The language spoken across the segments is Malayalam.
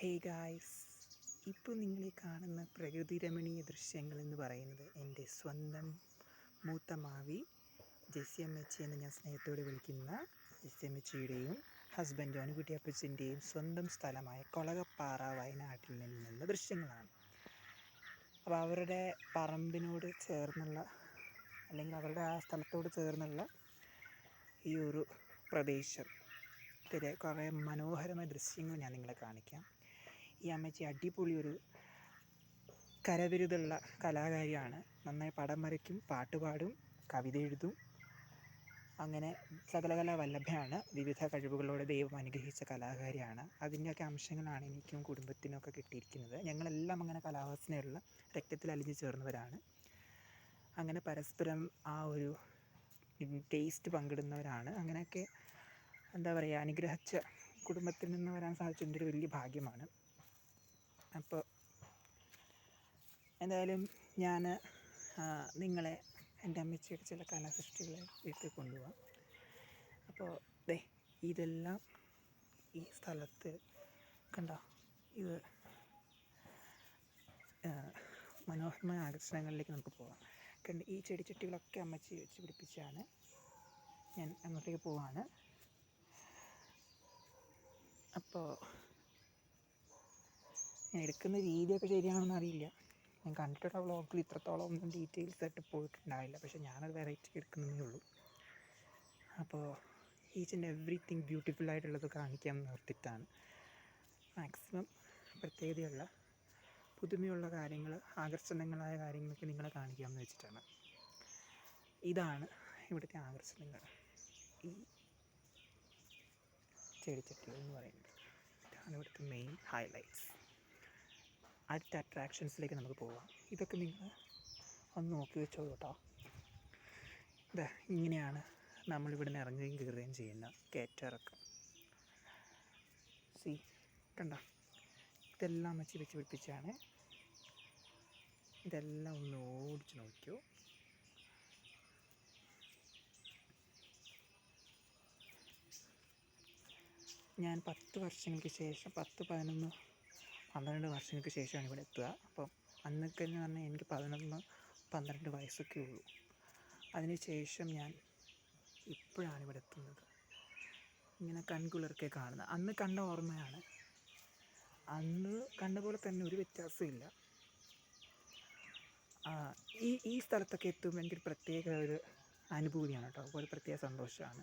ഹേ ഗായ്സ് ഇപ്പോൾ നിങ്ങൾ കാണുന്ന പ്രകൃതി രമണീയ ദൃശ്യങ്ങൾ എന്ന് പറയുന്നത് എന്റെ സ്വന്തം മൂത്ത മാവി ജെസ്സി അമ്മച്ചി എന്ന് ഞാൻ സ്നേഹത്തോടെ വിളിക്കുന്ന ജെസ്സി അമ്മച്ചിയുടെയും ഹസ്ബൻഡ് അനുകുട്ടിയപ്പച്ചന്റെയും സ്വന്തം സ്ഥലമായ കൊളകപ്പാറ വയനാട്ടിൽ നിന്നുള്ള ദൃശ്യങ്ങളാണ്. അപ്പോൾ അവരുടെ പറമ്പിനോട് ചേർന്നുള്ള അല്ലെങ്കിൽ അവരുടെ ആ സ്ഥലത്തോട് ചേർന്നുള്ള ഈ ഒരു പ്രദേശത്തിലെ കുറേ മനോഹരമായ ദൃശ്യങ്ങൾ ഞാൻ നിങ്ങളെ കാണിക്കാം. ഈ അമ്മച്ചി അടിപൊളി ഒരു കരവിരുതുള്ള കലാകാരിയാണ്. നന്നായി പടം വരയ്ക്കും പാട്ടുപാടും കവിത എഴുതും. അങ്ങനെ സകലകല വല്ലഭയാണ്. വിവിധ കഴിവുകളോടെ ദൈവം അനുഗ്രഹിച്ച കലാകാരിയാണ്. അതിന്റെയൊക്കെ അംശങ്ങളാണ് എനിക്കും കുടുംബത്തിനൊക്കെ കിട്ടിയിരിക്കുന്നത്. ഞങ്ങളെല്ലാം അങ്ങനെ കലാവാസനയുള്ള രക്തത്തിൽ അലിഞ്ഞു ചേർന്നവരാണ്. അങ്ങനെ പരസ്പരം ആ ഒരു ടേസ്റ്റ് പങ്കിടുന്നവരാണ്. അങ്ങനെയൊക്കെ എന്താ പറയുക അനുഗ്രഹിച്ച കുടുംബത്തിൽ നിന്ന് വരാൻ സാധിച്ചതിന്റെ ഒരു വലിയ ഭാഗ്യമാണ്. അപ്പോൾ എന്തായാലും ഞാൻ നിങ്ങളെ എന്റെ അമ്മച്ചിയുടെ ചില കലാസൃഷ്ടികളെ വീട്ടിൽ കൊണ്ടുപോകാം അപ്പോൾ ദേ ഇതെല്ലാം ഈ സ്ഥലത്ത് കണ്ടോ? ഇത് മനോഹരമായ ആകർഷണങ്ങളിലേക്ക് നമുക്ക് പോകാം കണ്ട് ഈ ചെടിച്ചട്ടികളൊക്കെ അമ്മച്ചി വെച്ച് പിടിപ്പിച്ചാണ് ഞാൻ അങ്ങോട്ടേക്ക് പോവാണ്. അപ്പോൾ ഞാൻ എടുക്കുന്ന രീതിയൊക്കെ ശരിയാണെന്ന് അറിയില്ല. ഞാൻ കണ്ടിട്ടുള്ള വ്ളോഗിൽ ഇത്രത്തോളം ഒന്നും ഡീറ്റെയിൽസ് ആയിട്ട് പോയിട്ടുണ്ടാവില്ല. പക്ഷേ ഞാനത് വെറൈറ്റി എടുക്കുന്നതേ ഉള്ളൂ. അപ്പോൾ ഈച്ച് ആൻഡ് എവറിത്തിങ് ബ്യൂട്ടിഫുൾ ആയിട്ടുള്ളത് കാണിക്കാൻ നിർത്തിയിട്ടാണ്. മാക്സിമം പ്രത്യേകതയുള്ള പുതുമയുള്ള കാര്യങ്ങൾ ആകർഷണങ്ങളായ കാര്യങ്ങളൊക്കെ നിങ്ങളെ കാണിക്കാമെന്ന് വെച്ചിട്ടാണ്. ഇതാണ് ഇവിടുത്തെ ആകർഷണങ്ങൾ. ഈ ചെടിച്ചട്ടികൾ എന്ന് പറയുന്നത്. ഇതാണ് ഇവിടുത്തെ മെയിൻ ഹൈലൈറ്റ്സ് അടുത്ത അട്രാക്ഷൻസിലേക്ക് നമുക്ക് പോവാം. ഇതൊക്കെ നിങ്ങൾ ഒന്ന് നോക്കി വെച്ചോ കേട്ടോ. ഇതാ ഇങ്ങനെയാണ് നമ്മളിവിടുന്ന് ഇറങ്ങുകയും കയറുകയും ചെയ്യുന്ന കയറ്റിറക്കം സി കണ്ട? ഇതെല്ലാം വെച്ച് വെച്ച് പിടിപ്പിച്ചാണ് ഇതെല്ലാം ഒന്ന് ഓടിച്ച് നോക്കിയോ ഞാൻ പത്ത് വർഷങ്ങൾക്ക് ശേഷം പത്ത് പതിനൊന്ന് പന്ത്രണ്ട് വർഷങ്ങൾക്ക് ശേഷമാണ് ഇവിടെ എത്തുക. അപ്പം അന്നൊക്കെ എന്ന് പറഞ്ഞാൽ എനിക്ക് പതിനൊന്ന് പന്ത്രണ്ട് വയസ്സൊക്കെ ഉള്ളൂ. അതിന് ശേഷം ഞാൻ ഇപ്പോഴാണ് ഇവിടെ എത്തുന്നത്. ഇങ്ങനെ കൺകുളിർക്കെ കാണുന്നത്. അന്ന് കണ്ട ഓർമ്മയാണ്. അന്ന് കണ്ട പോലെ തന്നെ ഒരു വ്യത്യാസമില്ല ഈ ഈ സ്ഥലത്തൊക്കെ എത്തുമ്പോൾ എനിക്കൊരു പ്രത്യേക ഒരു അനുഭൂതിയാണ് കേട്ടോ. ഒരു പ്രത്യേക സന്തോഷമാണ്.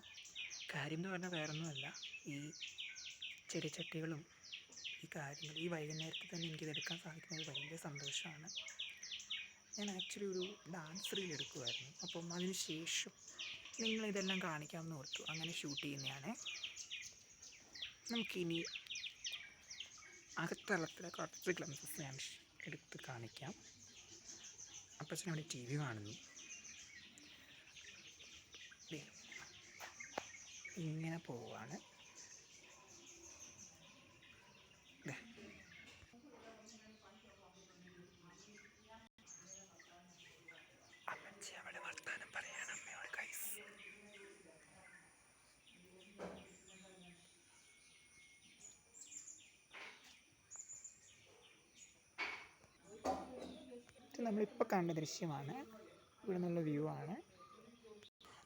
കാര്യം എന്ന് പറഞ്ഞാൽ വേറൊന്നുമല്ല. ഈ ചെടിച്ചട്ടികളും ഈ കാര്യങ്ങൾ ഈ വൈകുന്നേരത്തിൽ തന്നെ എനിക്കിതെടുക്കാൻ സാധിക്കുന്നത് വലിയ സന്തോഷമാണ്. ഞാൻ ആക്ച്വലി ഒരു ഡാൻസ് റീൽ എടുക്കുമായിരുന്നു അപ്പം അതിന് ശേഷം നിങ്ങളിതെല്ലാം കാണിക്കാമെന്ന് ഓർത്തു. അങ്ങനെ ഷൂട്ട് ചെയ്യുന്നതാണ്. നമുക്കിനി അകത്തളത്തിലെ കുറച്ച് ഗ്ലംസസ് ഞാൻ എടുത്ത് കാണിക്കാം. അപ്പച്ചൻ അവിടെ ടി വി കാണുന്നു. ഇങ്ങനെ പോവാണ്. നമ്മളിപ്പോൾ കണ്ട ദൃശ്യമാണ്. ഇവിടെ നിന്നുള്ള വ്യൂ ആണ്.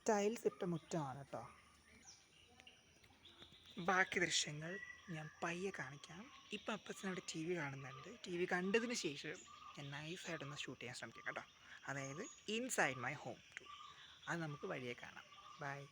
ടൈൽസ് ഇട്ട മുറ്റമാണ് കേട്ടോ. ബാക്കി ദൃശ്യങ്ങൾ ഞാൻ പയ്യെ കാണിക്കാം. ഇപ്പം അപ്പച്ചൻ അവിടെ ടി വി കാണുന്നുണ്ട്. ടി വി കണ്ടതിന് ശേഷം ഞാൻ നൈസായിട്ടൊന്ന് ഷൂട്ട് ചെയ്യാൻ ശ്രമിക്കാം കേട്ടോ. അതായത് ഇൻസൈഡ് മൈ ഹോം ടു. അത് നമുക്ക് വഴിയെ കാണാം. ബൈ.